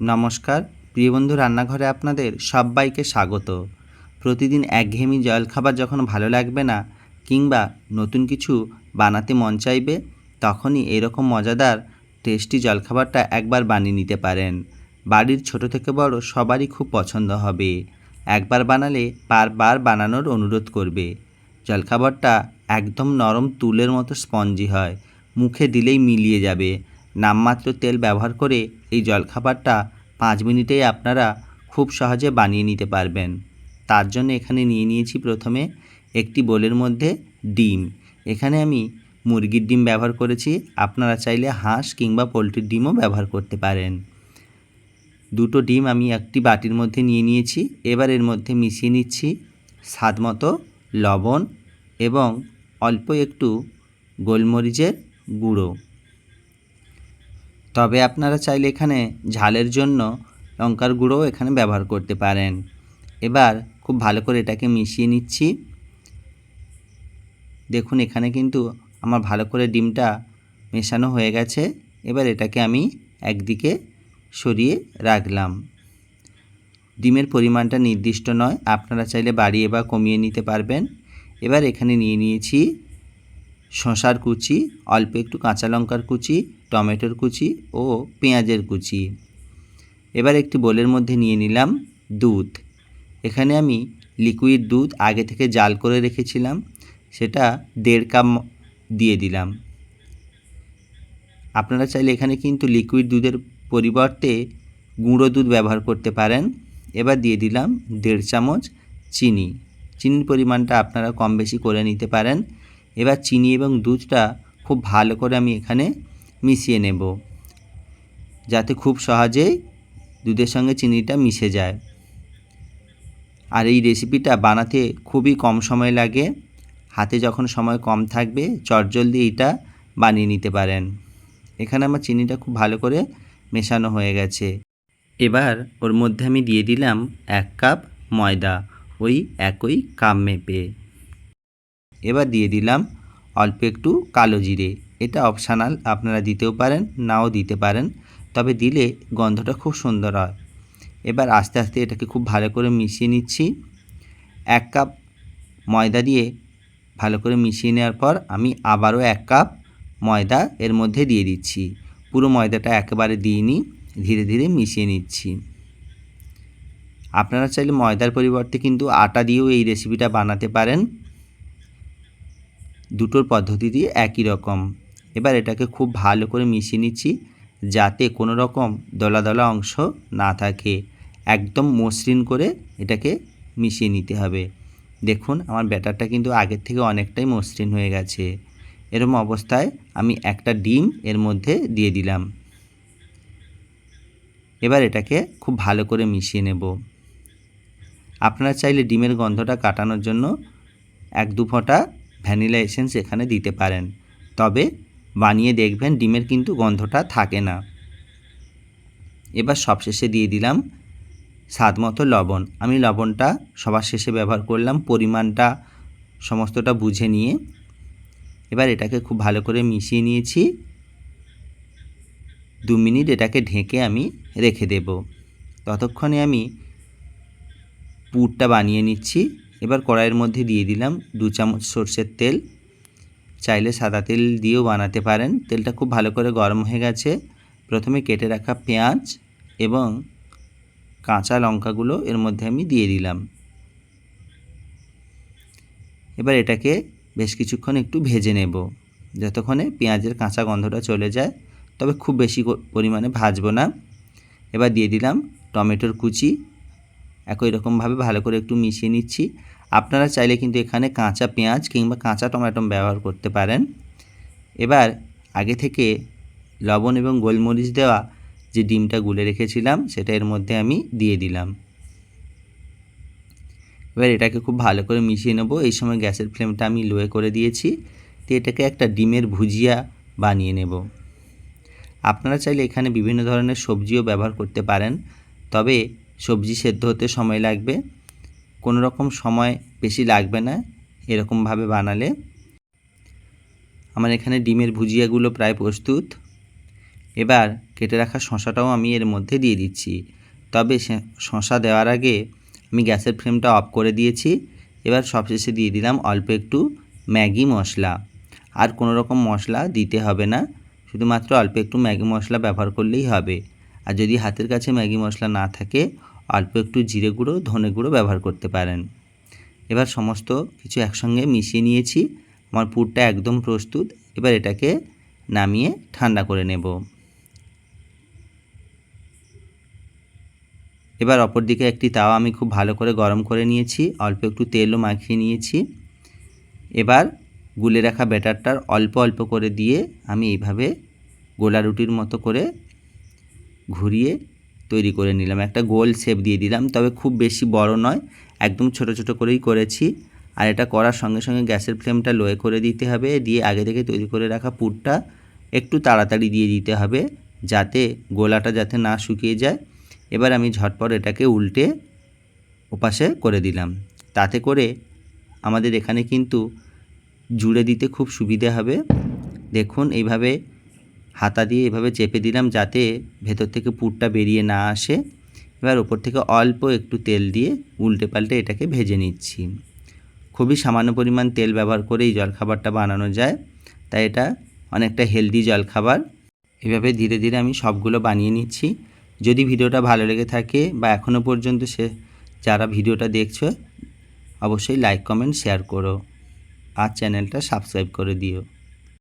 নমস্কার, প্রিয় বন্ধু রান্নাঘরে আপনাদের সবাইকে স্বাগত। প্রতিদিন একঘেয়েমি জলখাবার যখন ভালো লাগবে না কিংবা নতুন কিছু বানাতে মন চাইবে, তখনই এরকম মজাদার, টেস্টি জলখাবারটা একবার বানিয়ে নিতে পারেন। বাড়ির ছোট থেকে বড় সবারই খুব পছন্দ হবে। একবার বানালে বারবার বানানোর অনুরোধ করবে। জলখাবারটা একদম নরম তুলের মতো স্পঞ্জি হয়, মুখে দিলেই মিলিয়ে যাবে। নামমাত্র তেল ব্যবহার করে এই জলখাবারটা পাঁচ মিনিটেই আপনারা খুব সহজে বানিয়ে নিতে পারবেন। তার জন্য এখানে নিয়ে নিয়েছি প্রথমে একটি বোলের মধ্যে ডিম। এখানে আমি মুরগির ডিম ব্যবহার করেছি। আপনারা চাইলে হাঁস কিংবা পোলট্রির ডিমও ব্যবহার করতে পারেন। দুটো ডিম আমি একটি বাটির মধ্যে নিয়ে নিয়েছি। এবার এর মধ্যে মিশিয়ে নিচ্ছি স্বাদ মতো লবণ এবং অল্প একটু গোলমরিচের গুঁড়ো। তবে আপনারা চাইলে এখানে ঝালের জন্য লঙ্কার গুঁড়োও এখানে ব্যবহার করতে পারেন। এবার খুব ভালো করে এটাকে মিশিয়ে নিচ্ছি। দেখুন, এখানে কিন্তু আমার ভালো করে ডিমটা মেশানো হয়ে গেছে। এবার এটাকে আমি একদিকে সরিয়ে রাখলাম। ডিমের পরিমাণটা নির্দিষ্ট নয়, আপনারা চাইলে বাড়িয়ে বা কমিয়ে নিতে পারবেন। এবার এখানে নিয়ে নিয়েছি শশার কুচি, অল্প একটু কাঁচা লঙ্কার কুচি টমেটোর কুচি ও পেঁয়াজের কুচি। এবার একটি বোলের মধ্যে নিয়ে নিলাম দুধ। এখানে আমি লিকুইড দুধ আগে থেকে জাল করে রেখেছিলাম, সেটা দেড় কাপ দিয়ে দিলাম। আপনারা চাইলে এখানে কিন্তু লিকুইড দুধের পরিবর্তে গুঁড়ো দুধ ব্যবহার করতে পারেন। এবার দিয়ে দিলাম দেড় চামচ চিনি। চিনির পরিমাণটা আপনারা কম বেশি করে নিতে পারেন। এবার চিনি এবং দুধটা খুব ভালো করে আমি এখানে মিশিয়ে নেব, যাতে খুব সহজেই দুধের সঙ্গে চিনিটা মিশে যায়। আর এই রেসিপিটা বানাতে খুবই কম সময় লাগে। হাতে যখন সময় কম থাকবে, চটজলদি এইটা বানিয়ে নিতে পারেন। এখানে আমার চিনিটা খুব ভালো করে মেশানো হয়ে গেছে। এবার ওর মধ্যে আমি দিয়ে দিলাম এক কাপ ময়দা, ওই একই কাপ মেপে। এবার দিয়ে দিলাম অল্প একটু কালো জিরে। এটা অপশানাল আপনারা দিতেও পারেন, নাও দিতে পারেন, তবে দিলে গন্ধটা খুব সুন্দর হয়। এবার আস্তে আস্তে এটাকে খুব ভালো করে মিশিয়ে নিচ্ছি। এক কাপ ময়দা দিয়ে ভালো করে মিশিয়ে নেওয়ার পর আমি আবারও এক কাপ ময়দা এর মধ্যে দিয়ে দিচ্ছি। পুরো ময়দাটা একেবারে দিইনি, ধীরে ধীরে মিশিয়ে নিচ্ছি। আপনারা চাইলে ময়দার পরিবর্তে কিন্তু আটা দিয়েও এই রেসিপিটা বানাতে পারেন। দুটোর পদ্ধতি দিয়ে একই রকম। এবার এটাকে খুব ভালো করে মিশিয়ে নিচ্ছি যাতে কোনো রকম দলা দলা অংশ না থাকে। একদম মসৃণ করে এটাকে মিশিয়ে নিতে হবে। দেখুন, আমার ব্যাটারটা কিন্তু আগের থেকে অনেকটাই মসৃণ হয়ে গেছে। এরকম অবস্থায় আমি একটা ডিম এর মধ্যে দিয়ে দিলাম। এবার এটাকে খুব ভালো করে মিশিয়ে নেব। আপনারা চাইলে ডিমের গন্ধটা কাটানোর জন্য এক দু ফোঁটা ভ্যানিলা এসেন্স এখানে দিতে পারেন। তবে বানিয়ে দেখবেন ডিমের কিন্তু গন্ধটা থাকে না। এবার সবশেষে দিয়ে দিলাম স্বাদ মতো লবণ। আমি লবণটা সবার শেষে ব্যবহার করলাম, পরিমাণটা, সমস্তটা বুঝে নিয়ে। এবার এটাকে খুব ভালো করে মিশিয়ে নিয়েছি। দু মিনিট এটাকে ঢেকে আমি রেখে দেব। ততক্ষণে আমি পুরটা বানিয়ে নিচ্ছি। এবার কড়াইয়ের মধ্যে দিয়ে দিলাম দু চামচ সর্ষের তেল। চাইলে সাদা তেল দিয়েও বানাতে পারেন। তেলটা খুব ভালো করে গরম হয়ে গেছে। প্রথমে কেটে রাখা পেঁয়াজ এবং কাঁচা লঙ্কাগুলো এর মধ্যে আমি দিয়ে দিলাম। এবার এটাকে বেশ কিছুক্ষণ একটু ভেজে নেব। যতক্ষণে পেঁয়াজের কাঁচা গন্ধটা চলে যায়, তবে খুব বেশি পরিমাণে ভাজবো না। এবার দিয়ে দিলাম টমেটোর কুচি। একই রকমভাবে ভালো করে একটু মিশিয়ে নিচ্ছি। আপনারা চাইলে কিন্তু এখানে কাঁচা পেঁয়াজ কিংবা কাঁচা টমেটো ব্যবহার করতে পারেন। এবার আগে থেকে লবণ এবং গোলমরিচ দেওয়া যে ডিমটা গুলে রেখেছিলাম, সেটা এর মধ্যে আমি দিয়ে দিলাম। এবার এটাকে খুব ভালো করে মিশিয়ে নেব। এই সময় গ্যাসের ফ্লেমটা আমি লোয়ে করে দিয়েছি। তো এটাকে একটা ডিমের ভুজিয়া বানিয়ে নেব। আপনারা চাইলে এখানে বিভিন্ন ধরনের সবজিও ব্যবহার করতে পারেন, তবে সবজি সেদ্ধ হতে সময় লাগবে। কোনো রকম সময় বেশি লাগবে না এরকমভাবে বানালে। আমার এখানে ডিমের ভুজিয়াগুলো প্রায় প্রস্তুত। এবার কেটে রাখা শশাটাও আমি এর মধ্যে দিয়ে দিচ্ছি। তবে শশা দেওয়ার আগে আমি গ্যাসের ফ্লেমটা অফ করে দিয়েছি। এবার সবশেষে দিয়ে দিলাম অল্প একটু ম্যাগি মশলা। আর কোনো রকম মশলা দিতে হবে না, শুধুমাত্র অল্প একটু ম্যাগি মশলা ব্যবহার করলেই হবে। আর যদি হাতের কাছে ম্যাগি মশলা না থাকে অল্প একটু জিরে গুঁড়ো, ধনে গুঁড়ো ব্যবহার করতে পারেন। এবার সমস্ত কিছু একসঙ্গে মিশিয়ে নিয়েছি। আমার পুরটা একদম প্রস্তুত। এবার এটাকে নামিয়ে ঠান্ডা করে নেব। এবার অপর দিকে একটি তাওয়া আমি খুব ভালো করে গরম করে নিয়েছি। অল্প একটু তেলও মাখিয়ে নিয়েছি। এবার গুলে রাখা ব্যাটারটার অল্প অল্প করে দিয়ে আমি এইভাবে গোলা রুটির মতো করে ঘুরিয়ে তৈরি করে নিলাম। একটা গোল শেপ দিয়ে দিলাম, তবে খুব বেশি বড় নয়, একদম ছোট ছোট করেই করেছি। আর এটা করার সঙ্গে সঙ্গে গ্যাসের ফ্লেমটা লোয়ে করে দিতে হবে, দিয়ে আগে থেকে তৈরি করে রাখা পুরটা একটু তাড়াতাড়ি দিয়ে দিতে হবে, যাতে গোলাটা যাতে না শুকিয়ে যায়। এবার আমি ঝটপট এটাকে উল্টে ওপাশে করে দিলাম। তাতে করে আমাদের এখানে কিন্তু জুড়ে দিতে খুব সুবিধে হবে। দেখুন, এইভাবে হাতা দিয়ে এভাবে চেপে দিলাম যাতে ভেতর থেকে পুরটা বেরিয়ে না আসে। এবার ওপর থেকে অল্প একটু তেল দিয়ে উল্টে পাল্টে এটাকে ভেজে নিচ্ছি। খুবই সামান্য পরিমাণ তেল ব্যবহার করে এই জলখাবারটা বানানো যায়, তাই এটা অনেকটা হেলদি জলখাবার। এভাবে ধীরে ধীরে আমি সবগুলো বানিয়ে নিচ্ছি। যদি ভিডিওটা ভালো লেগে থাকে বা এখনও পর্যন্ত সে, যারা ভিডিওটা দেখছ, অবশ্যই লাইক, কমেন্ট, শেয়ার করো। আর চ্যানেলটা সাবস্ক্রাইব করে দিও।